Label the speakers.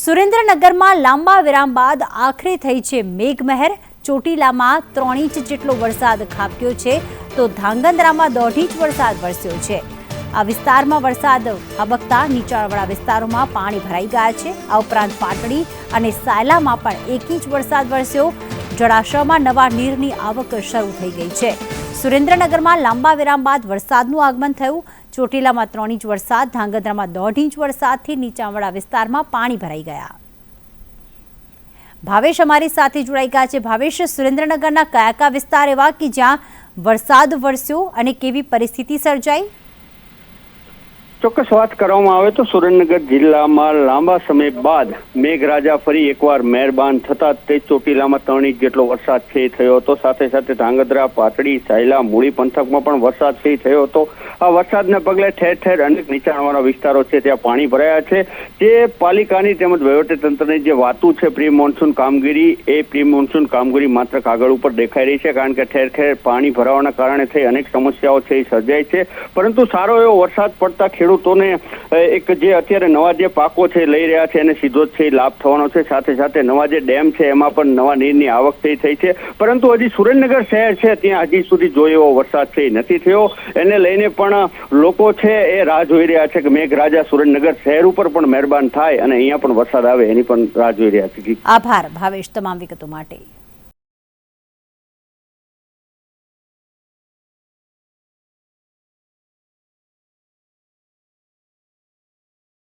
Speaker 1: સુરેન્દ્રનગરમાં લાંબા વિરામ બાદ આખરે થઈ છે મેઘમહેર. ચોટીલામાં ત્રણ ઇંચ જેટલો વરસાદ ખાબક્યો છે તો ધાંગધ્રામાં દોઢ ઇંચ વરસાદ વરસ્યો છે. આ વિસ્તારમાં વરસાદ હબકતા નીચાણવાળા વિસ્તારોમાં પાણી ભરાઈ ગયા છે. આ ઉપરાંત પાટડી અને સાયલામાં પણ એક ઇંચ વરસાદ વરસ્યો. જળાશયમાં નવા નીરની આવક શરૂ થઈ ગઈ છે. સુરેન્દ્રનગરમાં લાંબા વિરામ બાદ વરસાદનું આગમન થયું. ચોટીલામાં ત્રણ ઇંચ વરસાદ, ધાંગધ્રામાં દોઢ ઇંચ વરસાદથી નીચાણવાળા વિસ્તારમાં પાણી ભરાઈ ગયા. ભાવેશ અમારી સાથે જોડાઈ ગયા છે. ભાવેશ, સુરેન્દ્રનગરના કયા કયા વિસ્તાર એવા કે જ્યાં વરસાદ વરસ્યો અને કેવી પરિસ્થિતિ સર્જાઈ?
Speaker 2: ચોક્કસ વાત કરવામાં આવે તો સુરેન્દ્રનગર જિલ્લામાં લાંબા સમય બાદ મેઘરાજા ફરી એકવાર મહેરબાન થતા તે ચોટીલામાં ત્રણ ઇંચ જેટલો વરસાદ છે થયો હતો. સાથે સાથે ધાંગધ્રા પાટડી સાયલા, મૂળી પંથકમાં પણ વરસાદ છે થયો હતો. આ વરસાદને પગલે ઠેર ઠેર અનેક નીચાણવાળા વિસ્તારો છે, ત્યાં પાણી ભરાયા છે. જે પાલિકાની તેમજ વહીવટીતંત્રની જે વાતું છે, પ્રી મોન્સૂન કામગીરી, એ પ્રી મોન્સૂન કામગીરી માત્ર કાગળ ઉપર દેખાઈ રહી છે, કારણ કે ઠેર ઠેર પાણી ભરાવાના કારણે થઈ અનેક સમસ્યાઓ છે, એ સર્જાય છે. પરંતુ સારો એવો વરસાદ પડતા ખેડૂતોને એક જે અત્યારે નવા જે પાકો છે, લઈ રહ્યા છે, એને સીધો જ છે લાભ થવાનો છે. સાથે સાથે નવા જે ડેમ છે, એમાં પણ નવા નીરની આવક થઈ થઈ છે. પરંતુ હજી સુરેન્દ્રનગર શહેર છે, ત્યાં હજી સુધી જોયો વરસાદ છે નથી થયો. એને લઈને પણ લોકો છે એ રાહ જોઈ રહ્યા છે કે મેઘરાજા સુરેન્દ્રનગર શહેર ઉપર પણ મહેરબાન થાય અને અહીંયા પણ વરસાદ આવે એની પણ રાહ જોઈ રહ્યા છે.
Speaker 1: આભાર, ભાવેશ, તમામ વિગતો માટે.